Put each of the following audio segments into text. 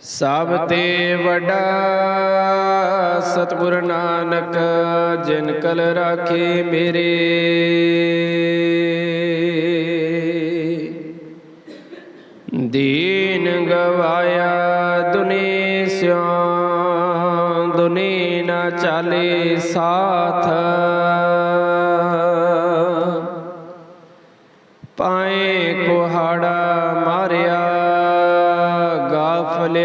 ਸਭ ਤੇ ਵੱਡਾ ਸਤਿਗੁਰ ਨਾਨਕ, ਜਿਨ ਕਲ ਰਾਖੇ ਮੇਰੇ। ਦੀਨ ਗਵਾਇਆ ਦੁਨੀ ਸਿਉ, ਦੁਨੀ ਨਾ ਚਾਲੇ ਸਾਥ।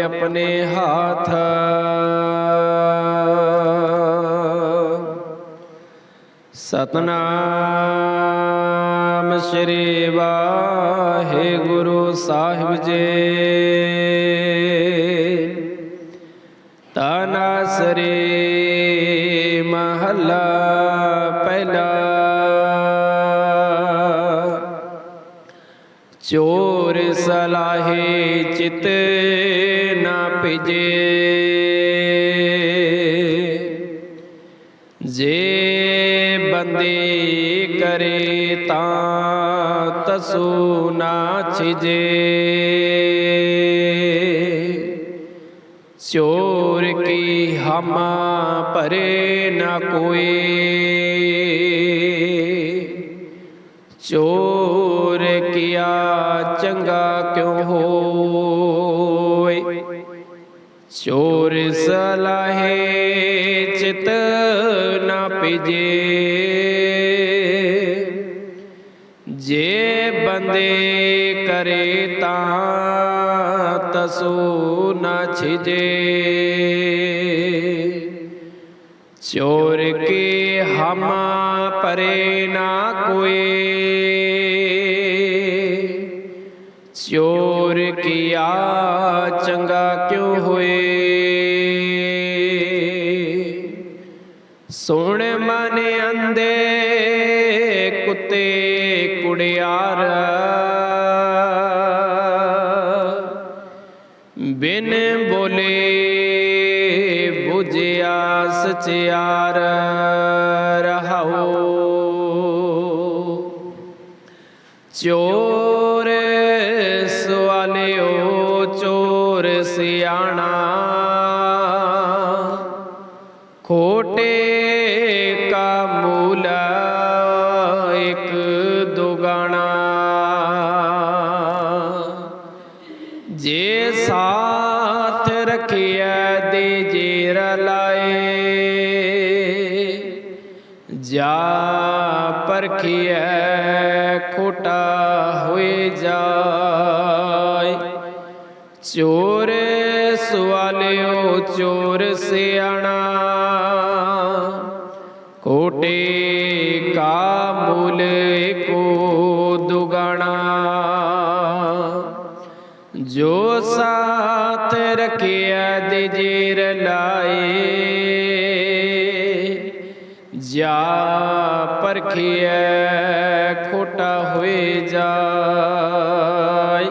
ਗਾਫਲ ਆਪਣੇ ਹਾਥ। ਸਤਨਾਮ ਸ੍ਰੀ ਵਾਹਿਗੁਰੂ ਸਾਹਿਬ ਜੀ। ਤਨਾਸਰੀ ਮਹੱਲਾ ਪਹਿਲਾ ਚੋਰ ਸਲਾਹੇ ਚਿਤ ਭਿਜੇ। ਜੇ ਬੰਦੇ ਕਰੇ ਤਾਂ ਤਸੂ ਨਾ ਛਿਜੇ। ਚੋਰ ਕੀ ਹਮਾ ਭਰੇ ਨਾ ਕੋਈ ਚੋਰ ਕੀਆ ਚੰਗਾ ਕਿਉਂ ਹੋ? चोर सलाहे चित न पिजे। जे बंदे करे तसो न छिजे। चोर के हम परे ना कोई ਚੋਰ ਕੀਆ ਚੰਗਾ ਕਿਉ ਹੋਏ? ਸੁਣ ਮਨ ਅੰਦੇ ਕੁੱਤੇ ਕੁੜਿਆਰ। ਬਿਨ ਬੋਲੇ ਬੁਝਿਆ ਸਚਿਆਰ। ਚੋਰ ਸਿਆਣਾ। ਖੋਟੇ ਕਾ ਮੂਲ ਇੱਕ ਦੁਗਾਣਾ। ਜੇ ਸਾਥ ਰਖਿਆ ਦੇ ਜੇ ਰਲਾਏ ਜਾ ਪਰਖਿਐ ਖੋਟਾ ਹੋਏ ਜਾਏ। ਚੋਰ ਸਵਾਲਿਓ ਚੋਰ ਸਿਆਣਾ। ਕੋਟੇ ਕਾ ਮੂਲ ਏਕੋ ਦੁਗਣਾ। ਜੋ ਸਾਥ ਰਖਿਆ ਦੇ ਲਾਏ, ਜਾ ਪਰਖਿਐ ਖੋਟਾ ਹੋਏ ਜਾਏ।